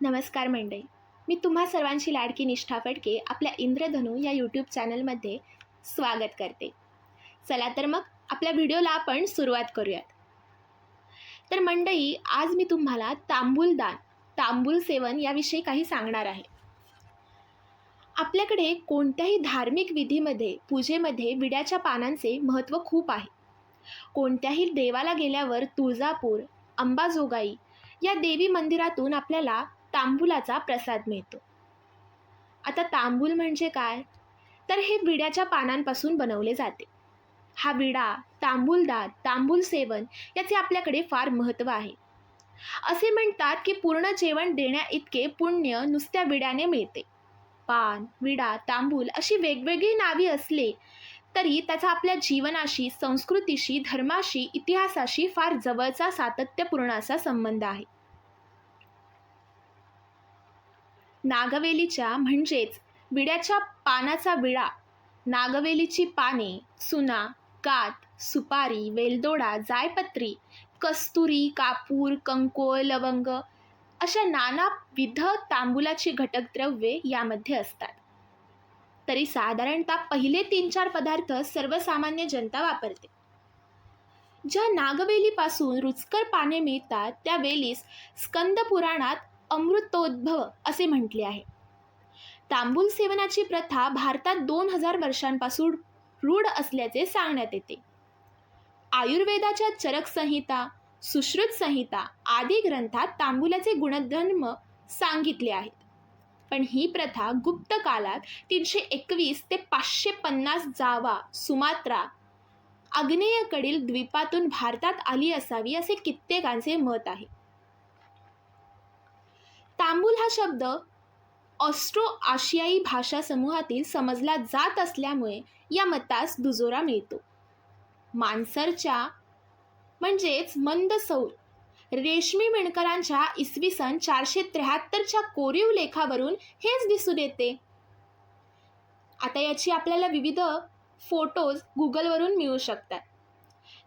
नमस्कार मंडळी. मी तुम्हा सर्वांची लाडकी निष्ठा फडके आपल्या इंद्रधनू या यूट्यूब चॅनलमध्ये स्वागत करते. चला तर मग आपल्या व्हिडिओला आपण सुरुवात करूयात. तर मंडळी आज मी तुम्हाला तांबूलदान तांबूल सेवन याविषयी काही सांगणार आहे. आपल्याकडे कोणत्याही धार्मिक विधीमध्ये पूजेमध्ये विड्याच्या पानांचे महत्त्व खूप आहे. कोणत्याही देवाला गेल्यावर तुळजापूर अंबाजोगाई या देवी मंदिरातून आपल्याला तांबूलाचा प्रसाद मिळतो. आता तांबूल म्हणजे काय? तर हे विड्याच्या पानांपासून बनवले जाते. हा विडा तांबूलदात तांबूल सेवन याचे आपल्याकडे फार महत्त्व आहे. असे म्हणतात की पूर्ण जेवण देण्या इतके पुण्य नुसत्या विड्याने मिळते. पान विडा तांबूल अशी वेगवेगळी नावी असले तरी त्याचा आपल्या जीवनाशी संस्कृतीशी धर्माशी इतिहासाशी फार जवळचा सातत्यपूर्ण असा संबंध आहे. नागवेलीच्या म्हणजेच विड्याच्या पानाचा विळा नागवेलीची पाने सुना कात सुपारी वेलदोडा जायपत्री कस्तुरी कापूर कंकोळ लवंग अशा नानाविध तांबूलाची घटकद्रव्ये यामध्ये असतात. तरी साधारणतः पहिले तीन चार पदार्थ सर्वसामान्य जनता वापरते. ज्या नागवेलीपासून रुचकर पाने मिळतात त्या वेलीस स्कंद पुराणात अमृतोद्भव असे म्हटले आहे. तांबूल सेवनाची प्रथा भारतात दोन हजार वर्षांपासून रूढ असल्याचे सांगण्यात येते. आयुर्वेदाच्या चरक संहिता सुश्रुत संहिता आदी ग्रंथात तांबुलाचे गुणधर्म सांगितले आहेत. पण ही प्रथा गुप्त काळात तीनशे एकवीस ते पाचशे पन्नास जावा सुमात्रा आग्नेयकडील द्वीपातून भारतात आली असावी असे कित्येकांचे मत आहे. तांबूल हा शब्द ऑस्ट्रो आशियाई भाषा समूहातील समजला जात असल्यामुळे या मतास दुजोरा मिळतो. मानसरच्या म्हणजेच मंद सौर रेशमी मेणकरांच्या इसवी सन चारशे त्र्याहत्तरच्या कोरीव लेखावरून हेच दिसून येते. आता याची आपल्याला विविध फोटोज गुगलवरून मिळू शकतात.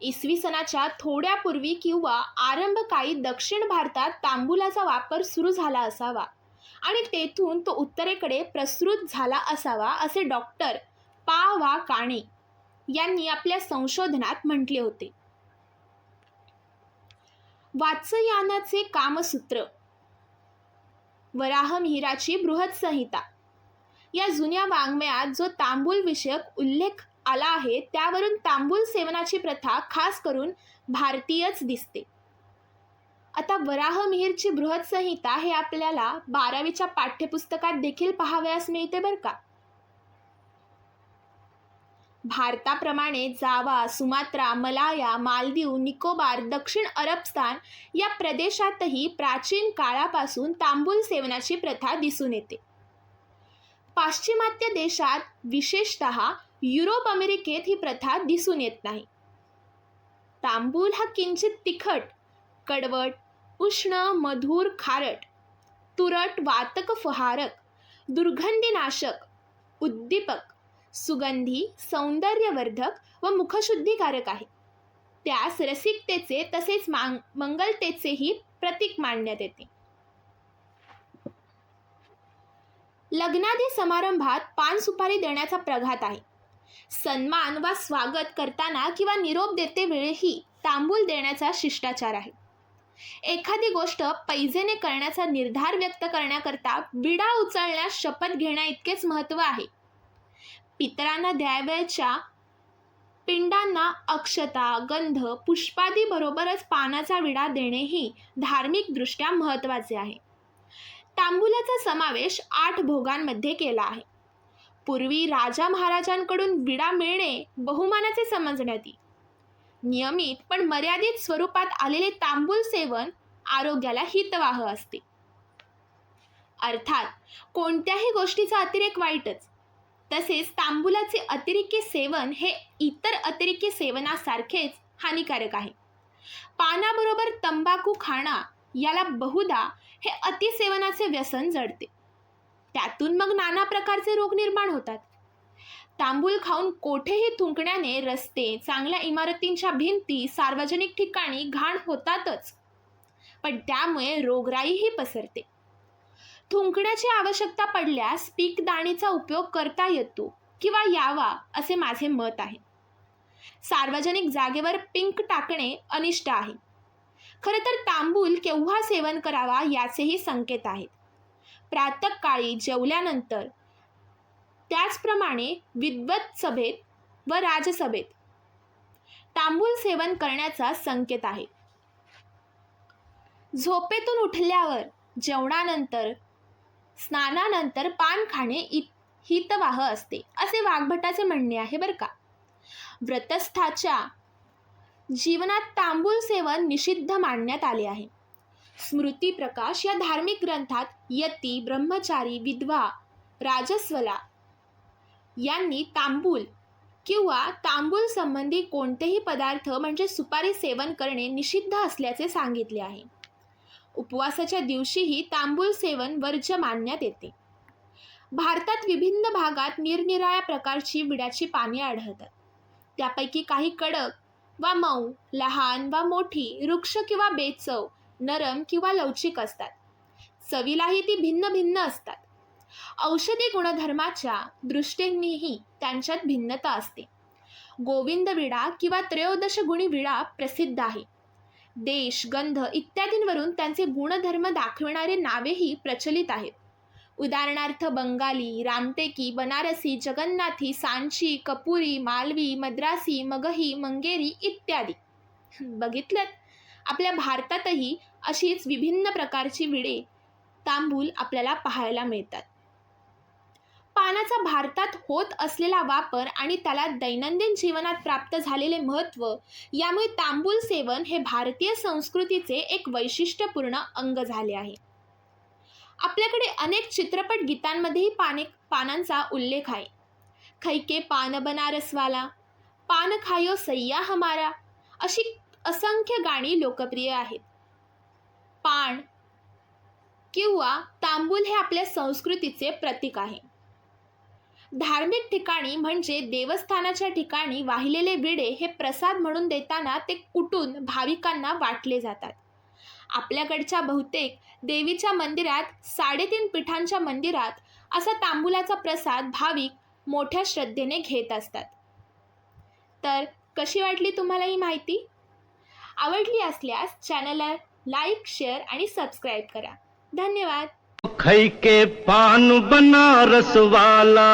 इसवी सनाच्या थोड्यापूर्वी किंवा आरंभकाळी दक्षिण भारतात तांबूलाचा वापर सुरू झाला असावा. आणि तेथून तो उत्तरेकडे प्रसृत झाला असावा असे डॉक्टर पा. वा. काणे यांनी आपल्या संशोधनात म्हटले होते. वात्सयानाचे कामसूत्र वराहमिहिराची बृहत संहिता. या जुन्या वाङ्मयात जो तांबूल विषयक उल्लेख आला आहे त्यावरून तांबूल सेवनाची प्रथा खास करून भारतीयच दिसते. आता वराहमिहीरची बृहत संहिता हे आपल्याला बारावीच्या पाठ्यपुस्तकात देखील पाहावयास मिळते बरं का? भारताप्रमाणे Java Sumatra Malaya Maldives Nicobar दक्षिण अरबस्थान या प्रदेशातही प्राचीन काळापासून तांबूल सेवनाची प्रथा दिसून येते. पाश्चिमात्य देशात विशेषत युरोप अमेरिकेत ही प्रथा दिसून येत नाही. तांबूल हा किंचित तिखट कडवट उष्ण मधुर खारट तुरट वातक फहारक दुर्गंधीनाशक उद्दीपक सुगंधी सौंदर्यवर्धक व मुखशुद्धीकारक आहे. त्यास रसिकतेचे तसेच मांग मंगलतेचेही प्रतीक मानण्यात येते. लग्नादी समारंभात पान सुपारी देण्याचा प्रघात आहे. सन्मान वा स्वागत करताना किंवा निरोप देतेवेळीही तांबूल देण्याचा शिष्टाचार आहे. एखादी गोष्ट पैजेने करण्याचा निर्धार व्यक्त करण्याकरता विडा उचलण्यास शपथ घेण्या इतकेच महत्त्व आहे. पितरांना द्यावयाच्या पिंडांना अक्षता गंध पुष्पादी बरोबरच पानाचा विडा देणेही धार्मिकदृष्ट्या महत्त्वाचे आहे. तांबूलाचा समावेश आठ भोगांमध्ये केला आहे. पूर्वी राजा महाराजांकडून विडा मिळणे बहुमानाचे समजण्यात येईल. नियमित पण मर्यादित स्वरूपात आलेले तांबूल सेवन आरोग्याला हितवाह असते. अर्थात कोणत्याही गोष्टीचा अतिरेक वाईटच. तसेच तांबूलाचे अतिरिक्त सेवन हे इतर अतिरिक्त सेवनासारखेच हानिकारक आहे. पानाबरोबर तंबाखू खाणा याला बहुधा हे अतिसेवनाचे व्यसन जडते. त्यातून मग नाना प्रकारचे रोग निर्माण होतात. तांबूल खाऊन कोठेही थुंकण्याने रस्ते चांगल्या इमारतींच्या भिंती सार्वजनिक ठिकाणी घाण होतातच. पण त्यामुळे रोगराईही पसरते. थुंकण्याची आवश्यकता पडल्यास पीक दाणीचा उपयोग करता येतो किंवा यावा असे माझे मत आहे. सार्वजनिक जागेवर पिंक टाकणे अनिष्ट आहे. खरं तर तांबूल केव्हा सेवन करावा याचेही संकेत आहेत. प्रातःकाळी जेवल्यानंतर. त्याचप्रमाणे विद्वत सभेत व राजसभेत. तांबूल सेवन करण्याचा संकेत आहे. झोपेतून उठल्यावर जेवणानंतर स्नानानंतर पान खाणे हितवाह असते असे वाघभटाचे म्हणणे आहे बरं का? व्रतस्थाच्या जीवनात तांबूल सेवन निषिद्ध मानण्यात आले आहे. स्मृती प्रकाश या धार्मिक ग्रंथात यती ब्रह्मचारी विधवा राजस्वला यांनी तांबूल किंवा तांबूल संबंधी कोणतेही पदार्थ म्हणजे सुपारी सेवन करणे निषिद्ध असल्याचे सांगितले आहे. उपवासाच्या दिवशीही तांबूल सेवन वर्ज्य मानण्यात येते. भारतात विभिन्न भागात निरनिराळ्या प्रकारची विड्याची पाने आढळतात. त्यापैकी काही कडक वा मऊ लहान वा मोठी वृक्ष किंवा बेचव नरम किंवा लवचिक असतात. चवीलाही ती भिन्न भिन्न असतात. औषधी गुणधर्माच्या दृष्टीनेही त्यांच्यात भिन्नता असते. गोविंद विडा किंवा त्रयोदश गुणी विडा प्रसिद्ध आहे. देश गंध इत्यादींवरून त्यांचे गुणधर्म दाखविणारे नावेही प्रचलित आहेत. उदाहरणार्थ बंगाली रामटेकी बनारसी जगन्नाथी सांची कपुरी मालवी मद्रासी मगही मंगेरी इत्यादी. बघितलं आपल्या भारतातही अशीच विभिन्न प्रकारची विडे तांबूल आपल्याला पाहायला मिळतात. पानाचा भारतात होत असलेला वापर आणि त्याला दैनंदिन जीवनात प्राप्त झालेले महत्त्व यामुळे तांबूल सेवन हे भारतीय संस्कृतीचे एक वैशिष्ट्यपूर्ण अंग झाले आहे. आपल्याकडे अनेक चित्रपट गीतांमध्येही पाने पानांचा उल्लेख आहे. खैके पान बनारसवाला पान खायो सय्या हमारा अशी असंख्य गाणी लोकप्रिय आहेत. पाण किंवा तांबूल हे आपल्या संस्कृतीचे प्रतीक आहे. धार्मिक ठिकाणी म्हणजे देवस्थानाच्या ठिकाणी वाहिलेले विडे हे प्रसाद म्हणून देताना ते कुटून भाविकांना वाटले जातात. आपल्याकडच्या बहुतेक देवीच्या मंदिरात साडेतीन पीठांच्या मंदिरात असा तांबुलाचा प्रसाद भाविक मोठ्या श्रद्धेने घेत असतात. तर कशी वाटली तुम्हाला ही माहिती? आवडली असल्यास चॅनलला लाईक शेअर आणि सबस्क्राईब करा. धन्यवाद. खई के पान बनारस वाला.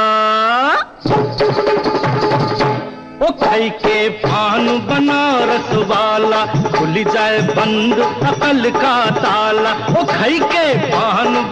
ओ खई के पान बनारस वाला. खुल जाए बंद अकल का ताला. ओ खई के पान